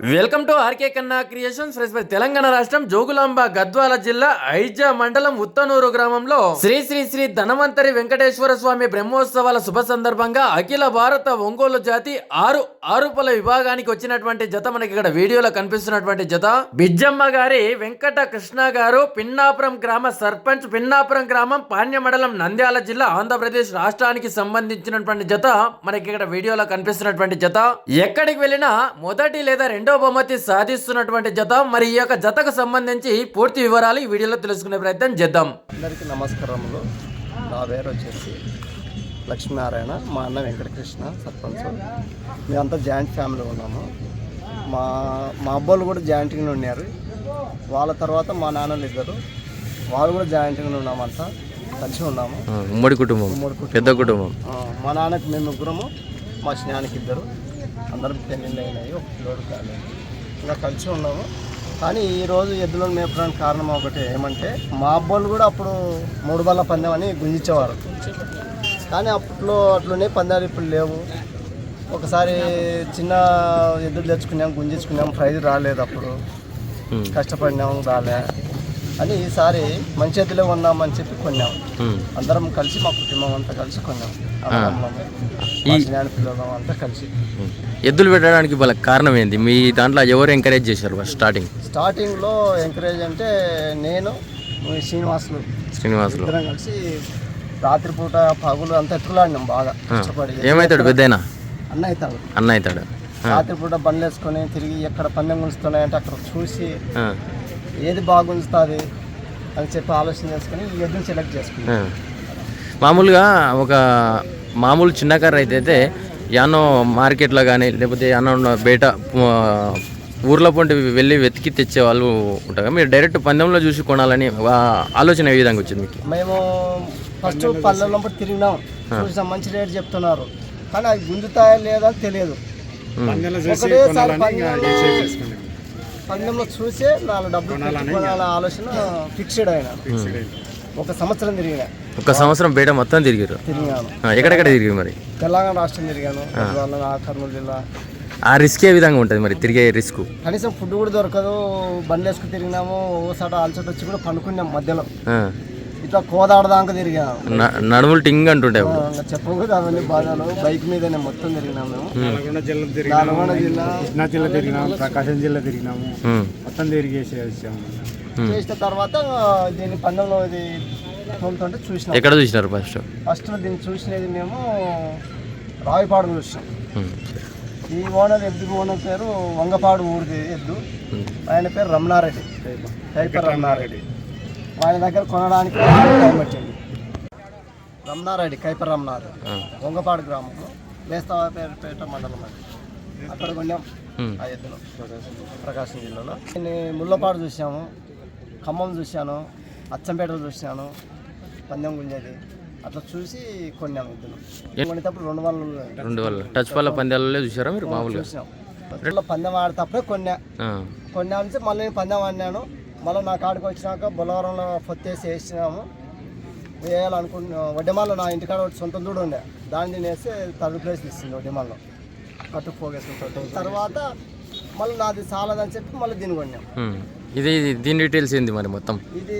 Welcome to RK Kanna creations friends Telangana రాష్ట్రం జోగులాంబ గద్వాల జిల్లా ఐజా మండలం ఉత్తనూరు గ్రామంలో శ్రీ శ్రీ శ్రీ ధనవంతరి వెంకటేశ్వర స్వామి బ్రహ్మోత్సవాల శుభ సందర్భంగా అఖిల భారత ఒంగోలు జాతి ఆరు ఆరుపల విభాగానికి వచ్చినటువంటి జత మనకి ఇక్కడ వీడియోలో కనిపిస్తున్నటువంటి జత. బిజ్జమ్మ గారి వెంకట కృష్ణ గారు పిన్నాపురం గ్రామ సర్పంచ్ పిన్నాపురం గ్రామం పాణ్య మండలం నంద్యాల జిల్లా ఆంధ్రప్రదేశ్ రాష్ట్రానికి సంబంధించినటువంటి జత మనకి ఇక్కడ వీడియోలో కనిపిస్తున్నటువంటి జత. ఎక్కడికి వెళ్ళినా మొదటి లేదా రెండు బహుమతి సాధిస్తున్నటువంటి జత మరి ఈ యొక్క జతకు సంబంధించి పూర్తి వివరాలు ఈ వీడియోలో తెలుసుకునే ప్రయత్నం చేద్దాం. అందరికీ నమస్కారములు. నా పేరు వచ్చేసి లక్ష్మీనారాయణ. మా అన్న వెంకటకృష్ణ సర్పంచ్. మేమంతా జాయింట్ ఫ్యామిలీ ఉన్నాము. మా మా అబ్బాయిలు కూడా జాయింట్గానే ఉన్నారు. వాళ్ళ తర్వాత మా నాన్నలు ఇద్దరు. వాళ్ళు కూడా జాయింట్గానే ఉన్నామంతా కలిసి ఉన్నాము. ఉమ్మడి కుటుంబం. పెద్ద కుటుంబం. మా నాన్నకి మేము ముగ్గురము మా స్నేహానికి ఇద్దరు. అందరం పెళ్ళిళ్ళు అయినాయి ఒక పిల్లోడు కాలేదు. ఇలా కలిసి ఉన్నాము. కానీ ఈరోజు ఎద్దులను మేపడానికి కారణం ఒకటి ఏమంటే మా అబ్బాయిలు కూడా అప్పుడు మూడు బల్ల పందెం అని గుంజించేవారు కానీ అప్పట్లో అట్లనే పందాలు ఇప్పుడు లేవు. ఒకసారి చిన్న ఎద్దులు తెచ్చుకున్నాం గుంజించుకున్నాం ప్రైజ్ రాలేదు అప్పుడు. కష్టపడినాము రాలే. అని ఈసారి మంచి ఎద్దులే ఉన్నామని చెప్పి కొన్నాం. అందరం కలిసి మా కుటుంబం అంతా కలిసి కొన్నాం. పిల్లలు అంతా కలిసి. ఎద్దులు పెట్టడానికి వాళ్ళ కారణం ఏంది? మీ దాంట్లో ఎవరు ఎంకరేజ్ చేశారు స్టార్టింగ్ స్టార్టింగ్లో ఎంకరేజ్ అంటే నేను శ్రీనివాసులు. శ్రీనివాసులు. ఇద్దరం కలిసి రాత్రిపూట పగులు అంతా ఎత్తులాడినాం బాగా. కష్టపడి. ఏమవుతాడు పెద్దయినా? అన్న అవుతాడు అన్న అవుతాడు రాత్రిపూట బండ్లు వేసుకొని తిరిగి ఎక్కడ పందెం గుంజుతున్నాయంటే అక్కడ చూసి ఏది బాగా గుంజుతుంది అని చెప్పి ఆలోచన చేసుకొని ఈ ఎద్దుని సెలెక్ట్ చేసుకున్నాం. మామూలుగా ఒక మామూలు చిన్న కార్ అయితే అయితే యానో మార్కెట్లో కానీ లేకపోతే యానో ఉన్న బయట ఊర్లో పొంటి వెళ్ళి వెతికి తెచ్చే వాళ్ళు ఉంటారు. మీరు డైరెక్ట్ పందెంలో చూసి కొనాలని ఆలోచన ఏ విధంగా వచ్చింది మీకు? మేము ఫస్ట్ పల్లెల్లో తిరిగినాం. చూసాం మంచి రేట్ చెప్తున్నారు. కానీ అవి గుంజుతాయా లేదా అని తెలియదు పందెంలో చూసే నాలుగు డబ్బులు ఆలోచన ఫిక్స్డ్ అయినా ఒక సంవత్సరం తిరిగినా. ఒక సంవత్సరం బయట మొత్తం తిరిగారు తిరిగాను. ఎక్కడెక్కడ తిరిగారు మరి? తెలంగాణ రాష్ట్రం తిరిగాను. కర్నూలు జిల్లా. ఆ రిస్క్ ఏ విధంగా ఉంటుంది మరి తిరిగే రిస్క్? కనీసం ఫుడ్ కూడా దొరకదు. బండ్లు వేసుకుని తిరిగినాము. ఓసాట అలసట వచ్చి కూడా పండుకున్నాం మధ్యలో. ఇట్లా కోదాడదాకా తిరిగాము నడుములు టింగ్ ఇంకా చెప్పకూడదు అవన్నీ బాధలు. బైక్ మీదనే మొత్తం తిరిగినాం మేము. నల్గొండ జిల్లా తిరిగినాము జిల్లా. కృష్ణా జిల్లా తిరిగినాము ప్రకాశం జిల్లా తిరిగినాము. మొత్తం తిరిగేసి వచ్చాము చేసిన తర్వాత దీని పందెంలో ఇది తోలుతుంటే చూసినాం. ఎక్కడ చూసినారు ఫస్ట్? ఫస్ట్ దీన్ని చూసినది మేము రావిపాడు చూసినాం. ఈ ఓనర్ ఎద్దు ఓనర్ పేరు వంగపాడు ఊరిది ఎద్దు. ఆయన పేరు రమణారెడ్డి. కైపర్ రమణారెడ్డి. ఆయన దగ్గర కొనడానికి టైం వచ్చింది రమణారెడ్డి కైపర్ రమణారెడ్డి వంగపాడు గ్రామంలో మేస్తాపేట మండలం అది. అక్కడ కొన్నాం ఆ ఎద్దులో. ప్రకాశం జిల్లాలో. నేను ముళ్ళపాడు చూసాము ఖమ్మం చూశాను అచ్చంపేటలో చూశాను పందెం గుంజేది అట్లా చూసి కొన్నాము ఎద్దులు. కొనేటప్పుడు రెండు వందలు రెండు వల్ల టచ్ పల్ల పందాలలో చూసారా మీరు మామూలుగా? చూసాం. పందెం ఆడేటప్పుడే కొన్నా. కొన్నా నుంచి మళ్ళీ పందెం ఆడినాను మళ్ళీ నా కాడికి వచ్చినాక బొలవరంలో పొత్తేసి వేసినాము. వేయాలనుకుంటున్నా వడ్డెమాల్లో నా ఇంటికాడ ఒకటి సొంత దూడు ఉండే. దాన్ని నేను వేస్తే థర్డ్ ప్లేస్ ఇస్తుంది వడ్డెమాల్లో. కట్టు పోగేసుకుంటాం తర్వాత మళ్ళీ నాది చాలదని చెప్పి మళ్ళీ దీన్ని కొన్నాం. ఇది దీని డీటెయిల్స్ ఏంది మరి మొత్తం? ఇది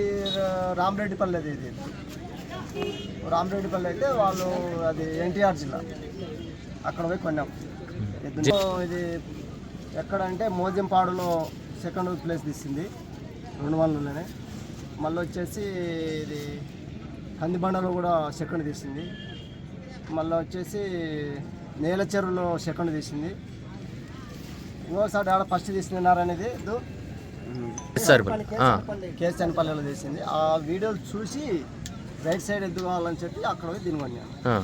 రామరెడ్డిపల్లి ఇది. రామరెడ్డిపల్లి అయితే వాళ్ళు అది ఎన్టీఆర్ జిల్లా. అక్కడ పోయి కొన్నాం. ఇది ఎక్కడ అంటే మోజంపాడులో సెకండ్ ప్లేస్ తీసింది. రెండు వందలలోనే మళ్ళీ వచ్చేసి ఇది కందిబండలో కూడా సెకండ్ తీసింది. మళ్ళీ వచ్చేసి నేల చెరువులో సెకండ్ తీసింది. ఇంకోసారి ఆడ ఫస్ట్ తీసినారనేది ఎద్దు సార్ ఆ, కేసనపల్లిలో చేసింది ఆ వీడియోలు చూసి రైట్ సైడ్ ఎద్దు కావాలని చెప్పి అక్కడ పోయి దీని కొన్నాను.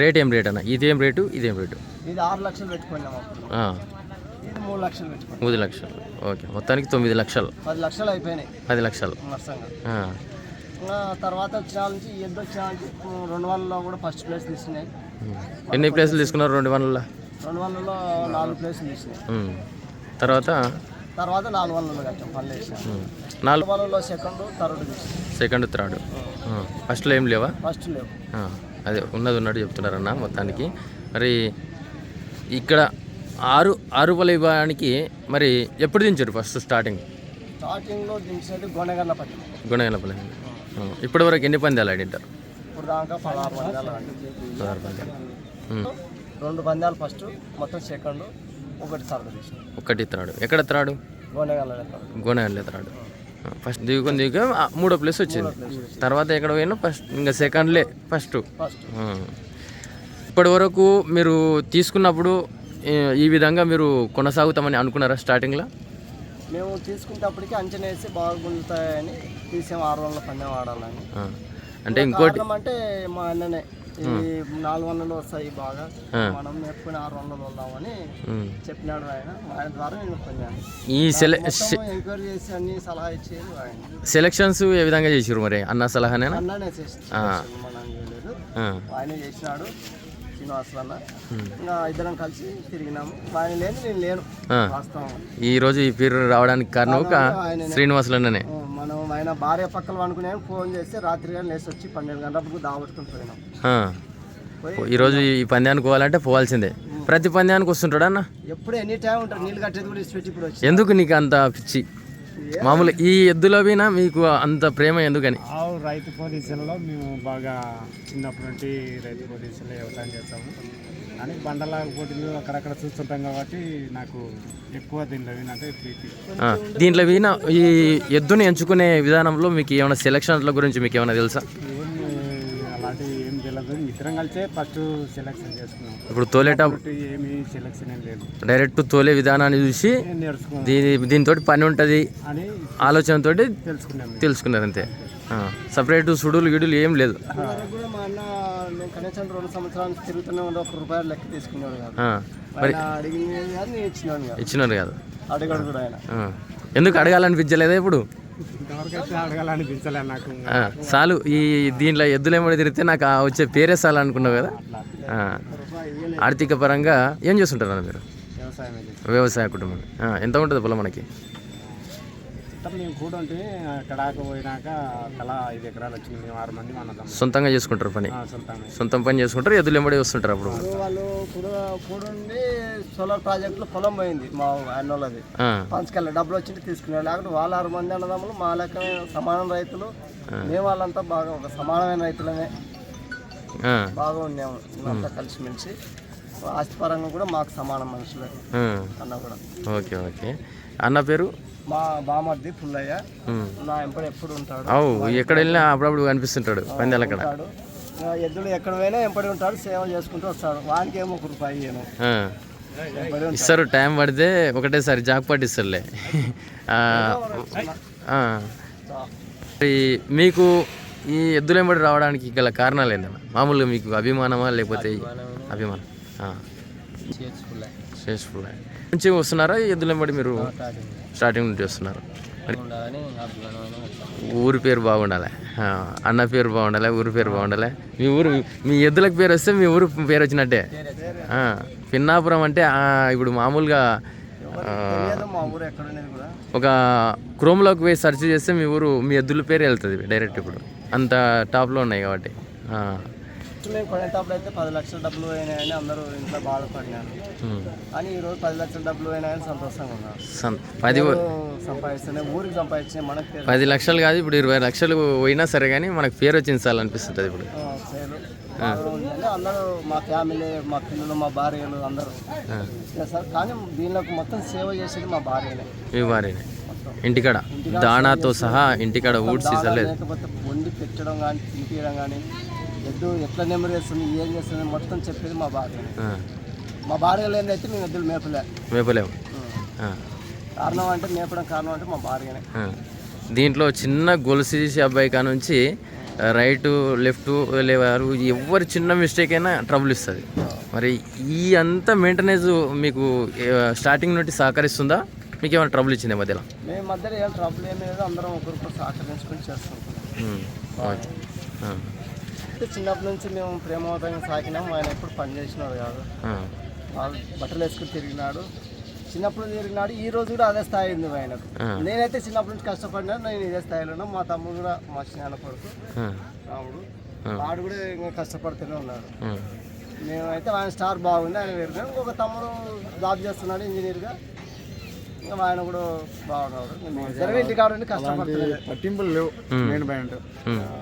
రేట్ ఏం రేట్ అన్న? ఇదేం రేటు? ఇదేం రేటు? ఇది ఆరు లక్షలు పెట్టుకున్నాం అప్పుడు. ఆ, ఇది మూడు లక్షలు పెట్టుకున్నాం. మూడు లక్షలు. ఓకే. మొత్తానికి తొమ్మిది లక్షలు. పది లక్షలు అయిపోయినాయి. పది లక్షలు. నష్టంగా తర్వాత వచ్చిన నుంచి ఎద్దు వచ్చిన రెండు వందలలో కూడా ఫస్ట్ ప్లేస్ ఉమ్. ఎన్ని ప్లేసులు తీసుకున్నారు రెండు వందల రెండు వందలలో నాలుగు ప్లేసులు ఉమ్. తర్వాత? తర్వాత నాలుగు వందలు కట్టాం పనులు. నాలుగు వందలలో సెకండ్ థర్డ్. సెకండ్ థర్డ్ ఫస్ట్లో ఏం లేవా? ఫస్ట్ లేవు. అదే ఉన్నది ఉన్నట్టు చెప్తున్నారన్న మొత్తానికి. మరి ఇక్కడ ఆరు ఆరు ఇవ్వడానికి మరి ఎప్పుడు దించారు ఫస్ట్ స్టార్టింగ్? స్టార్టింగ్లో గుణగలపల్లి ఇప్పటి వరకు ఎన్ని పందాలు ఆడింటారు? ఇప్పుడు దాకా పదహారు పందాలు పదహారు పందాలు. ఉమ్. రెండు పందాలు ఫస్ట్ మొత్తం సెకండ్ ఒకటి థర్డ్ తీసాం. ఒక్కటి ఇతరాడు ఎక్కడ ఎత్తరాడు గొనగల్ల గుణగల్ ఎత్తరాడు ఫస్ట్ దిగుకొని దిగు మూడో ప్లేస్ వచ్చింది. తర్వాత ఎక్కడ పోయినా ఫస్ట్ ఇంకా సెకండ్లే ఫస్ట్. ఫస్ట్. ఇప్పటి వరకు మీరు తీసుకున్నప్పుడు ఈ- విధంగా మీరు కొనసాగుతామని అనుకున్నారా స్టార్టింగ్లో? మేము తీసుకునేటప్పటికి అంచనా వేసి బాగుంటాయని తీసాం ఆరు వందల పందెం ఆడాలని ఆ. అంటే ఇంకోటి అంటే మా అన్ననే. ఈ నాలుగు వందలు వస్తాయి బాగా. మనం ఎప్పుడు ఆరు వందలు వద్దామని. చెప్పినాడు ఆయన. ఆయన ద్వారా నేను పొందాను ఈ ఎంక్వైరీ చేసి అన్ని సలహా ఇచ్చేది ఆయన. సెలక్షన్స్ ఏ విధంగా చేసారు మరి? అన్న సలహానేనా? అన్ననే చేసి. ఆయన చేసినాడు. శ్రీనివాసులు అన్న. ఇంకా ఇద్దరం కలిసి తిరిగినాము. ఆయన లేని నేను లేను. వాస్తవం. ఈ రోజు ఈ పేరు రావడానికి కారణం ఒక. శ్రీనివాసులన్ననే మనం ఆయన భార్య పక్కన అనుకునే ఫోన్ చేస్తే రాత్రి లేచి వచ్చి పన్నెండు గంటలకు దావట్టుకుని పోయినాం. ఈరోజు ఈ పందానికి పోవాలంటే పోవాల్సిందే. ప్రతి పందానికి వస్తుంటాడు అన్న? ఎప్పుడు ఎనీ టైం ఉంటారు నీళ్ళు కట్టేది కూడా ఇప్పుడు ఎందుకు నీకు అంత పిచ్చి? మామూలు ఈ ఎద్దులో పోయినా మీకు అంత ప్రేమ ఎందుకని? ఆవు రైతు పోలీసులలో మేము బాగా చిన్నప్పటి నుండి రైతు పోలీసులో వ్యవసాయం చేస్తాము. కానీ బండల పోటీలు అక్కడక్కడ చూస్తుంటాం కాబట్టి నాకు ఎక్కువ దీనిలో ఏంటంటే ప్రీతి. దీంట్లో పోయిన ఈ ఎద్దుని ఎంచుకునే విధానంలో మీకు ఏమైనా సెలక్షన్ల గురించి మీకు ఏమైనా తెలుసా? ఏం అలాంటివి ఏం తెలియదు ఇద్దరం కలిసే ఫస్ట్ సెలెక్షన్ చేసుకున్నాం. ఇప్పుడు తోలేట కాబట్టి ఏమీ సెలెక్షన్ ఏం లేదు. డైరెక్ట్ తోలే విధానాన్ని చూసి నేర్చుకున్నాం? దీని దీంతో పని ఉంటుంది. అని ఆలోచనతో తెలుసుకున్నాం. తెలుసుకున్నారు అంతే. సపరేట్ సుడులు గిడులు ఏం లేదు. కూడా మా అన్న నేను కనీసం రెండు సంవత్సరాల నుంచి తిరుగుతూనే ఉండే ఒక రూపాయలు లెక్క తీసుకునేవాడు కాదు. ఇచ్చినారు అడిగాడు కూడా ఆయన. ఎందుకు అడగాలనిపించలేదా ఇప్పుడు? చాలు. ఈ దీంట్లో ఎద్దులు ఏమో తిరిగితే నాకు వచ్చే పేరే చాలు అనుకున్నావు కదా. ఆర్థిక పరంగా ఏం చేస్తుంటారు అన్న మీరు? వ్యవసాయం కుటుంబం. ఎంత ఉంటుంది పొలం మనకి? మొత్తం మేము కూడా ఉంటే కడాక పోయినాక తల ఐదు ఎకరాలు వచ్చింది. మేము ఆరు మంది మన. సొంతంగా చేసుకుంటారు పని? సొంతంగా సొంతం పని చేసుకుంటారు ఎద్దులు ఎంబడి వస్తుంటారు అప్పుడు? వాళ్ళు కూడా కూడుండి సోలార్ ప్రాజెక్టులో పొలం పోయింది మా ఆ, పంచకెళ్ళ డబ్బులు వచ్చి తీసుకున్నారు లేకపోతే వాళ్ళ ఆరు మంది అన్నదమ్ములు మా లెక్క సమానం రైతులు. మేము వాళ్ళంతా బాగా ఒక సమానమైన రైతులమే. బాగా ఉన్నాము అంతా కలిసిమెలిసి. ఆస్తిపరంగా కూడా మాకు సమానం మనుషులే. అన్న కూడా. Okay okay. అన్న పేరు? మా బామర్ది పుల్లయ్య. నా ఎంపడు ఎప్పుడు ఉంటాడు. అవు ఎక్కడ వెళ్ళినా అప్పుడప్పుడు కనిపిస్తుంటాడు పందాలు అక్కడ ఎద్దులు ఎక్కడ పోయినా ఎంపడి ఉంటాడు సేవ చేసుకుంటూ వస్తాడు. వానికి ఏమో ఒక రూపాయి ఇస్తారు టైం పడితే ఒకటేసారి జాక్ ఆ. ఈ మీకు ఈ ఎద్దులు ఎంబడి రావడానికి గల కారణాలు ఏంటన్నా మామూలుగా మీకు అభిమానమా లేకపోతే అభిమానం? ఆ. నుంచి వస్తున్నారా? ఎద్దులు ఎంబడి మీరు స్టార్టింగ్ నుంచి వస్తున్నారు. ఊరి పేరు బాగుండాలి. అన్న పేరు బాగుండాలి ఊరి పేరు బాగుండాలి. మీ ఊరు మీ ఎద్దులకు పేరు వస్తే మీ ఊరు పేరు వచ్చినట్టే. పిన్నాపురం అంటే ఇప్పుడు మామూలుగా ఒక క్రోమ్లోకి పోయి సెర్చ్ చేస్తే మీ ఊరు మీ ఎద్దుల పేరు వెళ్తుంది డైరెక్ట్ ఇప్పుడు. అంత టాప్లో ఉన్నాయి కాబట్టి. ఆ, మేము కొనేటప్పుడు అయితే పది లక్షల డబ్బులు పోయినాయని అందరూ ఇంట్లో బాధపడినారు. ఉమ్. కానీ ఈ రోజు పది లక్షల డబ్బులు పోయినాయని సంతోషంగా ఉన్నారు. సం- పది సంపాదిస్తేనే ఊరికి సంపాదించిన మనకు పది లక్షలు కాదు ఇప్పుడు ఇరవై లక్షలు పోయినా సరే కానీ మనకు పేరు వచ్చింది సార్ అనిపిస్తుంది ఇప్పుడు. అందరూ మా ఫ్యామిలీ మా పిల్లలు మా భార్యలు అందరూ చేస్తారు కానీ దీనిలోకి మొత్తం సేవ చేసేది మా భార్యనే. మీ భార్యనే. ఇంటికాడ దానాతో సహా ఇంటికాడ ఊడ్చి లేకపోతే వండి పెట్టడం కానీ తినిపించడం కానీ ఎద్దు ఎట్లా నెంబర్ చేస్తుంది ఏం చేస్తుంది మొత్తం చెప్పేది మా భార్యనే ఆ, మా భార్య లేదైతే మేము ఎద్దులు మేపలే. మేపలేము. కారణం అంటే మేపడం కారణం అంటే మా భార్యనే. దీంట్లో చిన్న గొలుసు తీసే అబ్బాయి కా నుంచి రైట్ లెఫ్ట్ లేవారు ఎవరు చిన్న మిస్టేక్ అయినా ట్రబుల్ ఇస్తుంది. మరి ఈ అంతా మెయింటెనెన్స్ మీకు స్టార్టింగ్ నుండి సహకరిస్తుందా? మీకు ఏమైనా ట్రబుల్ ఇచ్చింది మధ్యలో? మేము మధ్యలో ఏం ట్రబుల్ ఏం లేదు అందరం ఒకరికొకరు సహకరించుకొని అయితే చిన్నప్పటి నుంచి మేము ప్రేమవతంగా సాకినాం ఆయన ఎప్పుడు పని చేసినాడు కాదు. వాళ్ళు బట్టలు వేసుకుని తిరిగినాడు. చిన్నప్పుడు తిరిగినాడు. ఈ రోజు కూడా అదే స్థాయి ఉంది ఆయనకు. నేనైతే చిన్నప్పటి నుంచి కష్టపడినా నేను ఇదే స్థాయిలో ఉన్నా మా తమ్ముడు కూడా మా స్నేహ కొడుకు రాముడు. వాడు కూడా ఇంకా కష్టపడుతూనే ఉన్నాడు. మేమైతే ఆయన స్టార్ బాగుంది. ఆయన వేరుగా ఇంకొక తమ్ముడు జాబ్ చేస్తున్నాడు ఇంజనీర్గా. ఇంకా ఆయన కూడా పట్టింపులు లేవు. Main point.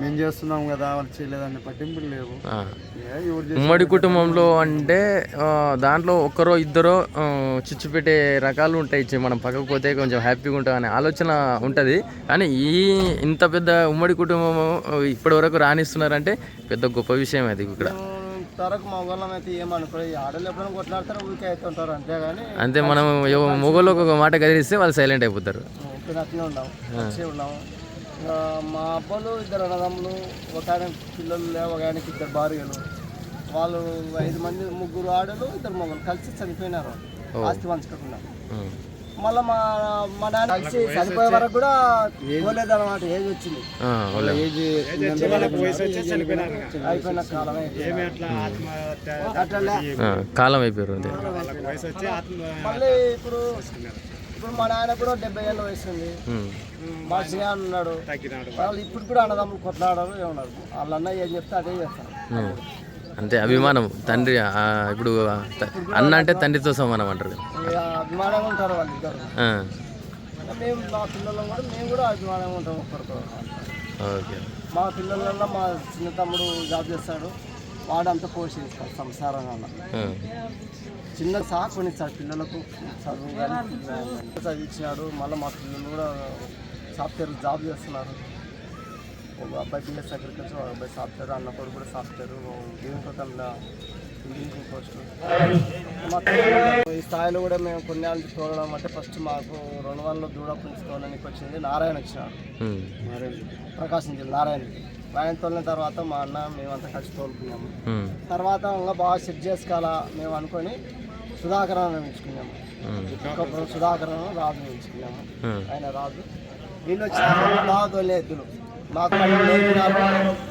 మేము చేస్తున్నాం కదా వాళ్ళు చేయలేదని పట్టింపులు లేవు. ఉమ్మడి కుటుంబంలో అంటే దాంట్లో ఒక్కరో ఇద్దరో చిచ్చు పెట్టే రకాలు ఉంటాయి. చి- మనం పక్కకు పోతే కొంచెం హ్యాపీగా ఉంటాం అనే ఆలోచన ఉంటుంది. కానీ ఈ ఇంత పెద్ద ఉమ్మడి కుటుంబం ఇప్పటి వరకు రాణిస్తున్నారంటే పెద్ద గొప్ప విషయం అది ఇక్కడ. తరకు మగవాళ్ళం అయితే ఏమనుకో ఆడలు ఎప్పుడైనా కొట్లాడతారు ఊరికే అవుతుంటారు అంతేగాని అంతే మనం మొగోళ్ళకి ఒక మాట కదిలిస్తే వాళ్ళు సైలెంట్ అయిపోతారు. ఇప్పుడు అట్లనే ఉన్నాం మంచిగా ఉన్నాము మా అబ్బాలు ఇద్దరు అన్నదమ్ములు ఒక ఆయన పిల్లలు లేవు ఒక ఆయనకి ఇద్దరు భార్యలు. వాళ్ళు ఐదు మంది ముగ్గురు ఆడలు ఇద్దరు మొగలు కలిసి చనిపోయినారు. ఆస్తి పంచుకోకుండా. మళ్ళీ మా మా నాన్న కలిసి చనిపోయే వరకు కూడా పోలేదు అనమాట ఏజ్ వచ్చింది. అయిపోయిన ఆ, కాలం అయిపోయారు మళ్ళీ ఇప్పుడు ఇప్పుడు మా నాయన కూడా డెబ్బై ఏళ్ళ వయసు ఉంది. ఉం. మా చిన్న ఉన్నాడు. వాళ్ళు ఇప్పుడు కూడా అన్నదమ్ములు కొట్లాడారు ఏమన్నారు? వాళ్ళ అన్న ఏం చెప్తే అదే చేస్తారు. అంతే అభిమానం తండ్రి ఇప్పుడు అన్న అంటే తండ్రితో సమానం అంటారు అభిమానంగా ఉంటారు మా పిల్లలం కూడా మేము కూడా అభిమానంగా ఉంటాం ఓకే. మా పిల్లలలో మా చిన్న తమ్ముడు జాబ్ చేస్తాడు. వాడంతా పోషిస్తాడు సంసారంగా ఆ, చిన్న సహా కొనిస్తాడు పిల్లలకు. చదువు కానీ చదివించినాడు మళ్ళీ మా పిల్లలు కూడా సాఫ్ట్వేర్ జాబ్ చేస్తున్నారు. అబ్బాయి బిఎస్ అగ్రికల్చర్ ఒక అబ్బాయి సాఫ్ట్వేర్ అన్న కొడుకు కూడా సాఫ్ట్వేర్ దీంట్లో తన ఇంజనీరింగ్ పోస్ట్. మా ఈ స్థాయిలో కూడా మేము పుణ్యాలు తోలడం అంటే ఫస్ట్ మాకు రెండు వందల దూడ పుంచి తోలడానికి వచ్చింది. నారాయణ వచ్చినాడు. ప్రకాశం జిల్లా నారాయణ. ఆయన తోలిన తర్వాత మా అన్న మేమంతా కలిసి తోలుకున్నాము. తర్వాత ఇంకా బాగా సెట్ చేసుకోవాలా మేము అనుకొని సుధాకరణ ఎంచుకున్నాము సుధాకరణ రాజు ఎంచుకున్నాము. ఆయన రాజు. వీళ్ళు వచ్చిన బాగా తోలే ఎద్దులు. మాకు నేర్పినారు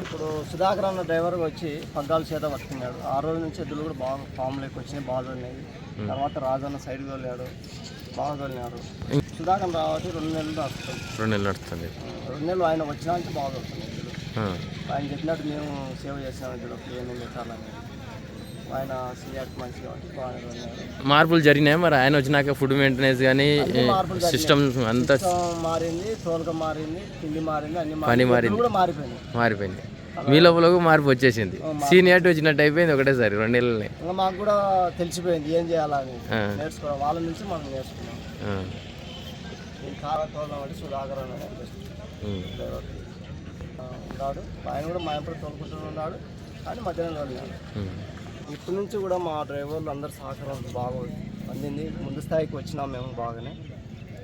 ఇప్పుడు సుధాకర్ అన్న డ్రైవర్ వచ్చి పగ్గాల చేత పట్టుకున్నాడు. ఆ రోజు నుంచి ఎద్దులు కూడా బాగా ఫామ్లోకి వచ్చినాయి బాగా తోలినాయి. తర్వాత రాజు అన్న సైడ్ తోలాడు బాగా తోలినాడు. సుధాకర్ రావట్టి రెండు నెలలు వస్తుంది రెండు నెలలు నడుస్తుంది రెండు నెలలు ఆయన వచ్చినా అంటే బాగా ఆ, ఆయన చెప్పినట్టు మేము సేవ చేసినాం ఎద్దులకు ఏమేమి పెట్టాలని. ఆయన కాబట్టి మార్పులు జరిగినాయి? మరి ఆయన వచ్చినాక ఫుడ్ మెయింటెనెన్స్ కానీ మార్పులు. సిస్టమ్ అంతా మారింది తోలుక మారింది తిండి మారింది అన్ని పని మారింది. కూడా మారిపోయింది. మారిపోయింది. మీ లోపల మార్పు వచ్చేసింది. సీనియారిటీ వచ్చినట్టు అయిపోయింది ఒకటేసారి రెండు నెలలనే. మాకు కూడా తెలిసిపోయింది ఏం చేయాలని. నేర్చుకోవడం వాళ్ళ నుంచి మనం నేర్చుకున్నాం. కార తోలడం అంటే సుధాకర్ ఉన్నాడు. ఆయన కూడా మా ఎప్పుడు తోలుకుంటూ ఉన్నాడు. కానీ మధ్యాహ్నం. ఇప్పటి నుంచి కూడా మా డ్రైవర్లు అందరు సహకారం బాగా అందింది. ముందు స్థాయికి వచ్చినాం మేము బాగానే.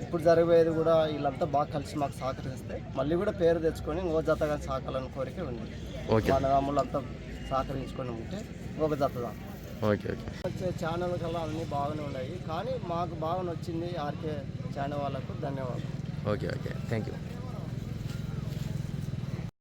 ఇప్పుడు జరిగేది కూడా వీళ్ళంతా బాగా కలిసి మాకు సహకరిస్తే మళ్ళీ కూడా పేరు తెచ్చుకొని ఇంకో జతగా సాకాలని కోరిక ఉంది. ఓకే. మా అన్నదమ్ములంతా సహకరించుకొని ఉంటే జతగా ఓకే ఓకే. వచ్చే ఛానల్ కల్లా అన్నీ బాగానే ఉన్నాయి. కానీ మాకు బాగా నచ్చింది ఆర్కే ఛానల్ వాళ్ళకు ధన్యవాదాలు. Okay okay. Thank you